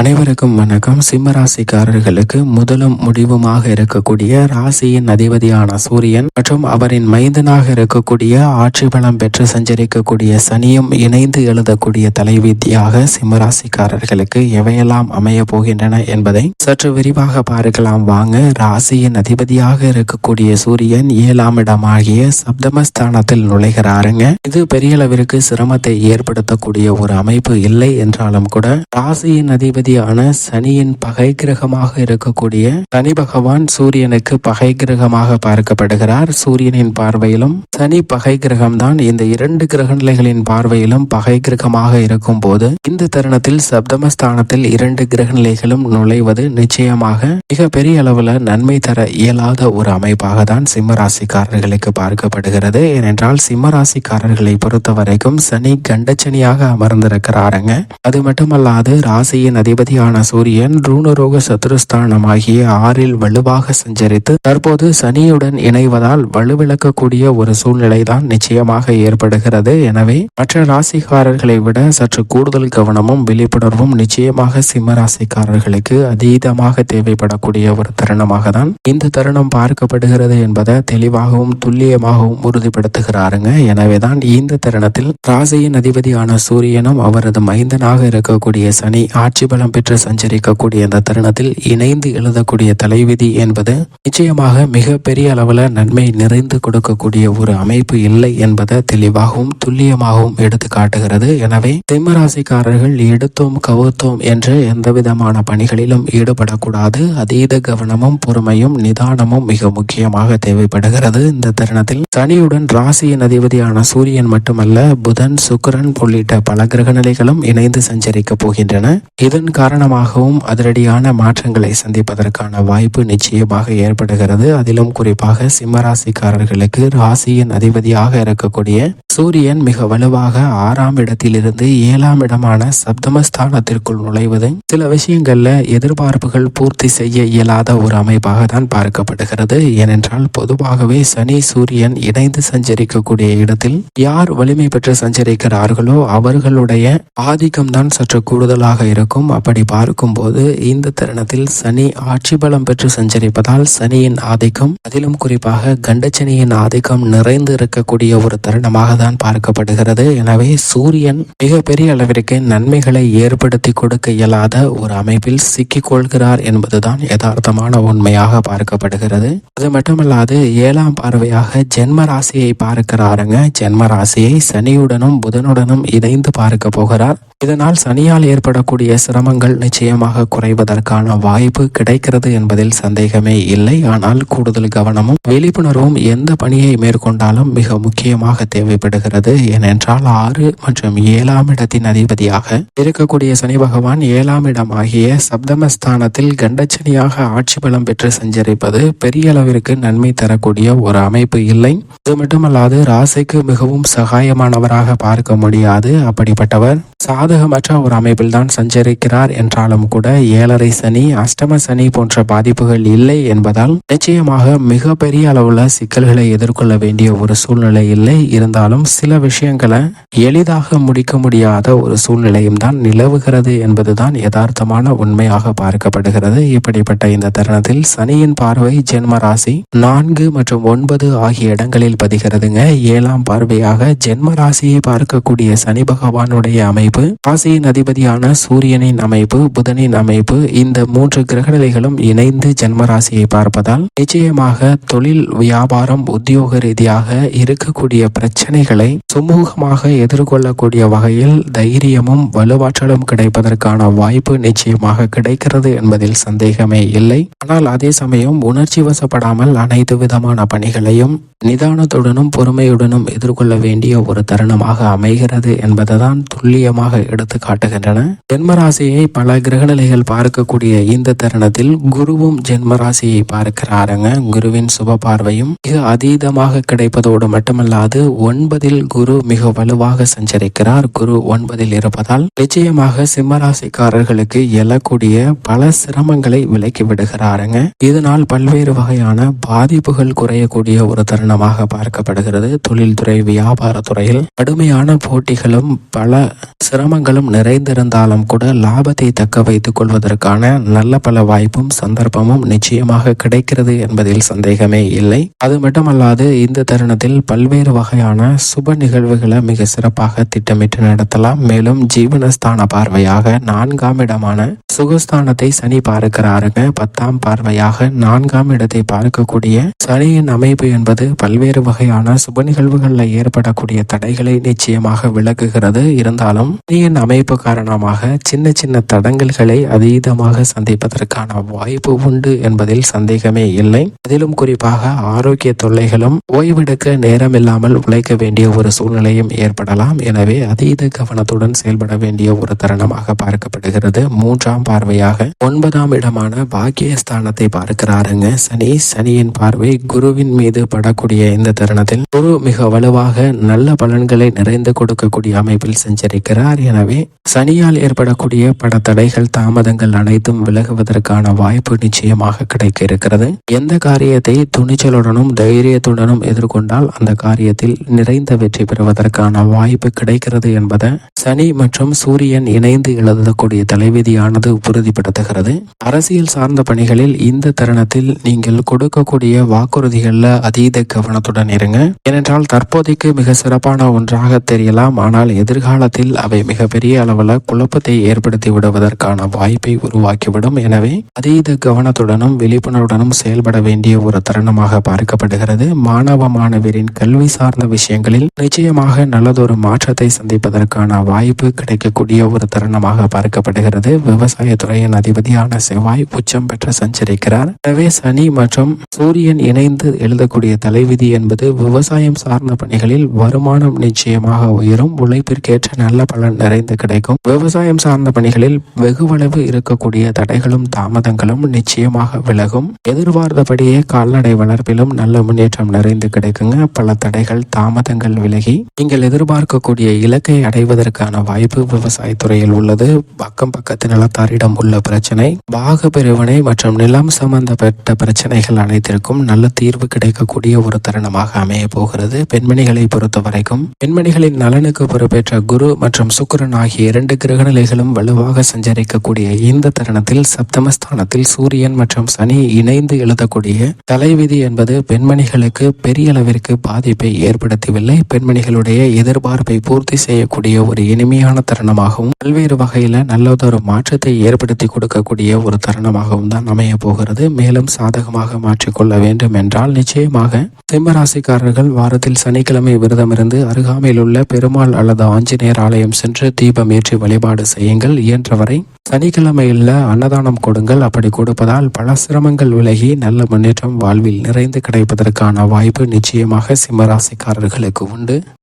அனைவருக்கும் வணக்கம். சிம்ம ராசிக்காரர்களுக்கு முதலும் முடிவுமாக இருக்கக்கூடிய ராசியின் அதிபதியான சூரியன் மற்றும் அவரின் மைந்தனாக இருக்கக்கூடிய ஆட்சி பலம் பெற்று சஞ்சரிக்கக்கூடிய சனியும் இணைந்து எழுதக்கூடிய தலைவிதியாக சிம்ம ராசிக்காரர்களுக்கு எவையெல்லாம் அமைய போகின்றன என்பதை சற்று விரிவாக பார்க்கலாம். வாங்க. ராசியின் அதிபதியாக இருக்கக்கூடிய சூரியன் ஏழாம் இடமாகிய சப்தமஸ்தானத்தில் நுழைகிறாருங்க. இது பெரிய அளவிற்கு சிரமத்தை ஏற்படுத்தக்கூடிய ஒரு அமைப்பு இல்லை என்றாலும் கூட ராசியின் அதிபதி அதிபதியான சனியின் பகை கிரகமாக இருக்கக்கூடிய சனி பகவான் சூரியனுக்கு பகை கிரகமாக பார்க்கப்படுகிறார். சூரியனின் பார்வையிலும் சனி பகை கிரகம்தான் இந்த இரண்டு கிரக நிலைகளின் பார்வையிலும் பகை கிரகமாக இருக்கும் போது இந்த தருணத்தில் சப்தமஸ்தானத்தில் இரண்டு கிரக நிலைகளும் நுழைவது நிச்சயமாக மிக பெரிய அளவுல நன்மை தர இயலாத ஒரு அமைப்பாக தான் சிம்ம ராசிக்காரர்களுக்கு பார்க்கப்படுகிறது. ஏனென்றால் சிம்ம ராசிக்காரர்களை பொறுத்த வரைக்கும் சனி கண்டச்சனியாக அமர்ந்திருக்கிறாருங்க. அது மட்டுமல்லாது ராசியின் அதிபதியான சூரியன் ரூணரோக சத்துருஸ்தானமாகிய ஆறில் வலுவாக சஞ்சரித்து தற்போது சனியுடன் இணைவதால் வலுவிழக்கக்கூடிய ஒரு சூழ்நிலை தான் நிச்சயமாக ஏற்படுகிறது. எனவே மற்ற ராசிக்காரர்களை விட சற்று கூடுதல் கவனமும் விழிப்புணர்வும் நிச்சயமாக சிம்ம ராசிக்காரர்களுக்கு அதீதமாக தேவைப்படக்கூடிய ஒரு தருணமாக தான் இந்த தருணம் பார்க்கப்படுகிறது என்பதை தெளிவாகவும் துல்லியமாகவும் உறுதிப்படுத்துகிறாருங்க. எனவேதான் இந்த தருணத்தில் ராசியின் அதிபதியான சூரியனும் அவரது மைந்தனாக இருக்கக்கூடிய சனி ஆட்சி பலம் பெற்று சஞ்சரிக்கக்கூடிய இந்த தருணத்தில் இணைந்து எழுதக்கூடிய தலைவிதி என்பது நிச்சயமாக மிக பெரிய அளவில் நன்மை நிறைந்து கொடுக்கக்கூடிய ஒரு அமைப்பு இல்லை என்பதை தெளிவாகவும் துல்லியமாகவும் எடுத்து காட்டுகிறது. எனவே சிம்மராசிக்காரர்கள் எடுத்தோம் கவுத்தோம் என்று எந்த விதமான பணிகளிலும் ஈடுபடக்கூடாது. அதீத கவனமும் பொறுமையும் நிதானமும் மிக முக்கியமாக தேவைப்படுகிறது. இந்த தருணத்தில் சனியுடன் ராசியின் அதிபதியான சூரியன் மட்டுமல்ல புதன் சுக்கிரன் உள்ளிட்ட பல கிரக நிலைகளும் இணைந்து சஞ்சரிக்க போகின்றன. இதன் காரணமாகவும் அதிரடியான மாற்றங்களை சந்திப்பதற்கான வாய்ப்பு நிச்சயமாக ஏற்படுகிறது. அதிலும் குறிப்பாக சிம்மராசிக்காரர்களுக்கு ராசியின் அதிபதியாக இருக்கக்கூடிய சூரியன் மிக வலுவாக ஆறாம் இடத்திலிருந்து ஏழாம் இடமான சப்தமஸ்தானத்திற்குள் நுழைவது சில விஷயங்கள்ல எதிர்பார்ப்புகள் பூர்த்தி செய்ய இயலாத ஒரு அமைப்பாக தான் பார்க்கப்படுகிறது. ஏனென்றால் பொதுவாகவே சனி சூரியன் இணைந்து சஞ்சரிக்கக்கூடிய இடத்தில் யார் வலிமை பெற்று சஞ்சரிக்கிறார்களோ அவர்களுடைய ஆதிக்கம் தான் சற்று கூடுதலாக இருக்கும். அப்படி பார்க்கும்போது இந்த தருணத்தில் சனி ஆட்சி பலம் பெற்று சஞ்சரிப்பதால் சனியின் ஆதிக்கம் அதிலும் குறிப்பாக கண்டச்சனியின் ஆதிக்கம் நிறைந்து இருக்கக்கூடிய ஒரு தருணமாக தான் பார்க்கப்படுகிறது. எனவே சூரியன் மிகப்பெரிய அளவிற்கு நன்மைகளை ஏற்படுத்தி கொடுக்க இயலாத ஒரு அமைப்பில் சிக்கிக் கொள்கிறார் என்பதுதான் யதார்த்தமான உண்மையாக பார்க்கப்படுகிறது. அது மட்டுமல்லாது ஏழாம் பார்வையாக ஜென்ம ராசியை பார்க்கிறாருங்க. ஜென்ம ராசியை சனியுடனும் புதனுடனும் இணைந்து பார்க்க போகிறார். இதனால் சனியால் ஏற்படக்கூடிய சிரமங்கள் நிச்சயமாக குறைவதற்கான வாய்ப்பு கிடைக்கிறது என்பதில் சந்தேகமே இல்லை. ஆனால் கூடுதல் கவனமும் விழிப்புணர்வும் எந்த பணியை மேற்கொண்டாலும் மிக முக்கியமாக தேவைப்படுகிறது. ஏனென்றால் ஆறு மற்றும் ஏழாம் இடத்தின் அதிபதியாக இருக்கக்கூடிய சனி பகவான் ஏழாம் இடம் ஆகிய சப்தமஸ்தானத்தில் கண்டச்சனியாக ஆட்சி பலம் பெற்று சஞ்சரிப்பது பெரிய அளவிற்கு நன்மை தரக்கூடிய ஒரு அமைப்பு இல்லை. இது மட்டுமல்லாது ராசிக்கு மிகவும் சகாயமானவராக பார்க்க முடியாது. அப்படிப்பட்டவர் சாதகமற்ற ஒரு அமைப்பில் தான் சஞ்சரிக்கிறார் என்றாலும் கூட ஏழரை சனி அஷ்டம சனி போன்ற பாதிப்புகள் இல்லை என்பதால் நிச்சயமாக மிக பெரிய அளவுல சிக்கல்களை எதிர்கொள்ள வேண்டிய ஒரு சூழ்நிலை இல்லை. இருந்தாலும் சில விஷயங்களை எளிதாக முடிக்க முடியாத ஒரு சூழ்நிலையும் தான் நிலவுகிறது என்பதுதான் யதார்த்தமான உண்மையாக பார்க்கப்படுகிறது. இப்படிப்பட்ட இந்த தருணத்தில் சனியின் பார்வை ஜென்ம ராசி நான்கு மற்றும் ஒன்பது ஆகிய இடங்களில் பதிகிறதுங்க. ஏழாம் பார்வையாக ஜென்ம ராசியை பார்க்கக்கூடிய சனி பகவானுடைய அமைப்பு ராசியின் அதிபதியான சூரியனின் அமைப்பு புதனின் அமைப்பு இந்த மூன்று கிரகநிலைகளும் இணைந்து ஜென்ம ராசியை பார்ப்பதால் நிச்சயமாக தொழில் வியாபாரம் உத்தியோக ரீதியாக இருக்கக்கூடிய பிரச்சனைகளை சுமூகமாக எதிர்கொள்ளக்கூடிய வகையில் தைரியமும் வலுவாற்றலும் கிடைப்பதற்கான வாய்ப்பு நிச்சயமாக கிடைக்கிறது என்பதில் சந்தேகமே இல்லை. ஆனால் அதே சமயம் உணர்ச்சி வசப்படாமல் அனைத்து விதமான பணிகளையும் நிதானத்துடனும் பொறுமையுடனும் எதிர்கொள்ள வேண்டிய ஒரு தருணமாக அமைகிறது என்பதுதான் துல்லியமாக எடுத்து காட்டுகின்றன. ஜென்மராசியை பல கிரகநிலைகள் பார்க்கக்கூடிய இந்த தருணத்தில் குருவும் ஜென்மராசியை பார்க்கிறாருங்க. குருவின் சுப பார்வையும் மிக அதீதமாக கிடைப்பதோடு மட்டுமல்லாது ஒன்பதில் குரு மிக வலுவாக சஞ்சரிக்கிறார். குரு ஒன்பதில் இருப்பதால் நிச்சயமாக சிம்மராசிக்காரர்களுக்கு எழக்கூடிய பல சிரமங்களை விலக்கி விடுகிறாருங்க. இதனால் பல்வேறு வகையான பாதிப்புகள் குறையக்கூடிய ஒரு தருணமாக பார்க்கப்படுகிறது. தொழில்துறை வியாபாரத்துறையில் கடுமையான போட்டிகளும் பல சிரம சிரமங்களும் நிறைந்திருந்தாலும் கூட லாபத்தை தக்க வைத்துக் கொள்வதற்கான நல்ல பல வாய்ப்பும் சந்தர்ப்பமும் நிச்சயமாக கிடைக்கிறது என்பதில் சந்தேகமே இல்லை. அது மட்டுமல்லாது இந்த தருணத்தில் பல்வேறு வகையான சுப நிகழ்வுகளை மிக சிறப்பாக திட்டமிட்டு நடத்தலாம். மேலும் ஜீவனஸ்தான பார்வையாக நான்காம் இடமான சுகஸ்தானத்தை சனி பார்க்கிறாருங்க. பத்தாம் பார்வையாக நான்காம் இடத்தை பார்க்கக்கூடிய சனியின் அமைப்பு என்பது பல்வேறு வகையான சுப நிகழ்வுகளில் ஏற்படக்கூடிய தடைகளை நிச்சயமாக விளக்குகிறது. இருந்தாலும் சனியின் அமைப்பு காரணமாக சின்ன சின்ன தடங்கல்களை அதீதமாக சந்திப்பதற்கான வாய்ப்பு உண்டு என்பதில் சந்தேகமே இல்லை. அதிலும் குறிப்பாக ஆரோக்கிய தொல்லைகளும் ஓய்வெடுக்க நேரமில்லாமல் உழைக்க வேண்டிய ஒரு சூழ்நிலையும் ஏற்படலாம். எனவே அதீத கவனத்துடன் செயல்பட வேண்டிய ஒரு தருணமாக பார்க்கப்படுகிறது. மூன்றாம் பார்வையாக ஒன்பதாம் இடமான பாக்கியஸ்தானத்தை பார்க்கிறாருங்க. சனி சனியின் பார்வை குருவின் மீது படக்கூடிய இந்த தருணத்தில் குரு மிக வலுவாக நல்ல பலன்களை நிறைந்து கொடுக்கக்கூடிய அமைப்பில் செஞ்சிருக்கிறார். என எனவே சனியால் ஏற்படக்கூடிய பல தடைகள் தாமதங்கள் அனைத்தும் விலகுவதற்கான வாய்ப்பு நிச்சயமாக கிடைக்க இருக்கிறது எந்த காரியத்தை துணிச்சலுடனும் தைரியத்துடனும் எதிர்கொண்டால் அந்த காரியத்தில் நிறைந்த வெற்றி பெறுவதற்கான வாய்ப்பு கிடைக்கிறது என்பதை சனி மற்றும் சூரியன் இணைந்து எழுதக்கூடிய தலைவிதியானது உறுதிப்படுத்துகிறது. அரசியல் சார்ந்த பணிகளில் இந்த தருணத்தில் நீங்கள் கொடுக்கக்கூடிய வாக்குறுதிகளில் அதீத கவனத்துடன் இருங்க. ஏனென்றால் தற்போதைக்கு மிக சிறப்பான ஒன்றாக தெரியலாம் ஆனால் எதிர்காலத்தில் அவை மிக மிகப்பெரிய அளவில் குழப்பத்தை ஏற்படுத்தி விடுவதற்கான வாய்ப்பை உருவாக்கிவிடும். எனவே அதீத கவனத்துடனும் விழிப்புணர்வுடனும் செயல்பட வேண்டிய ஒரு தருணமாக பார்க்கப்படுகிறது. மாணவ மாணவரின் கல்வி சார்ந்த விஷயங்களில் நிச்சயமாக நல்லதொரு மாற்றத்தை சந்திப்பதற்கான வாய்ப்பு கிடைக்கக்கூடிய ஒரு தருணமாக பார்க்கப்படுகிறது. விவசாயத்துறையின் அதிபதியான செவ்வாய் உச்சம் பெற்று சஞ்சரிக்கிறார். எனவே சனி மற்றும் சூரியன் இணைந்து எழுதக்கூடிய தலைவிதி என்பது விவசாயம் சார்ந்த பணிகளில் வருமானம் நிச்சயமாக உயரும். உழைப்பிற்கேற்ற நல்ல பலன் நிறைந்து கிடைக்கும். விவசாயம் சார்ந்த பணிகளில் வெகுவளவு இருக்கக்கூடிய தடைகளும் தாமதங்களும் நிச்சயமாக விலகும். எதிர்பார்த்தபடியே கால்நடை வளர்ப்பிலும் நல்ல முன்னேற்றம் நிறைந்து கிடைக்குங்க. பல தடைகள் தாமதங்கள் விலகி நீங்கள் எதிர்பார்க்கக்கூடிய இலக்கை அடைவதற்கான வாய்ப்பு விவசாயத்துறையில் உள்ளது. பக்கம் பக்கத்து நிலத்தாரிடம் உள்ள பிரச்சனை பாக பிரிவினை மற்றும் நிலம் சம்பந்தப்பட்ட பிரச்சனைகள் அனைத்திற்கும் நல்ல தீர்வு கிடைக்கக்கூடிய ஒரு தருணமாக அமைய போகிறது. பெண்மணிகளை பொறுத்த வரைக்கும் பெண்மணிகளின் நலனுக்கு பொறுப்பேற்ற குரு மற்றும் சுக்கரன் ஆகிய இரண்டு கிரகநிலைகளும் வலுவாக சஞ்சரிக்கக்கூடிய இந்த தருணத்தில் சப்தமஸ்தானத்தில் சூரியன் மற்றும் சனி இணைந்து எழுதக்கூடிய தலைவிதி என்பது பெண்மணிகளுக்கு பெரிய அளவிற்கு பாதிப்பை ஏற்படுத்தவில்லை. பெண்மணிகளுடைய எதிர்பார்ப்பை பூர்த்தி செய்யக்கூடிய ஒரு இனிமையான தருணமாகவும் பல்வேறு வகையில நல்லதொரு மாற்றத்தை ஏற்படுத்தி கொடுக்கக்கூடிய ஒரு தருணமாகவும் தான் அமைய போகிறது. மேலும் சாதகமாக மாற்றிக்கொள்ள வேண்டும் என்றால் நிச்சயமாக சிம்மராசிக்காரர்கள் வாரத்தில் சனிக்கிழமை விரதமிருந்து அருகாமையில் உள்ள பெருமாள் அல்லது ஆஞ்சநேயர் ஆலயம் சென்று தீபம் ஏற்றி வழிபாடு செய்யுங்கள். இயன்றவரை சனிக்கிழமையில் அன்னதானம் கொடுங்கள். அப்படி கொடுப்பதால் பல சிரமங்கள் விலகி நல்ல முன்னேற்றம் வாழ்வில் நிறைந்து கிடைப்பதற்கான வாய்ப்பு நிச்சயமாக சிம்மராசிக்காரர்களுக்கு உண்டு.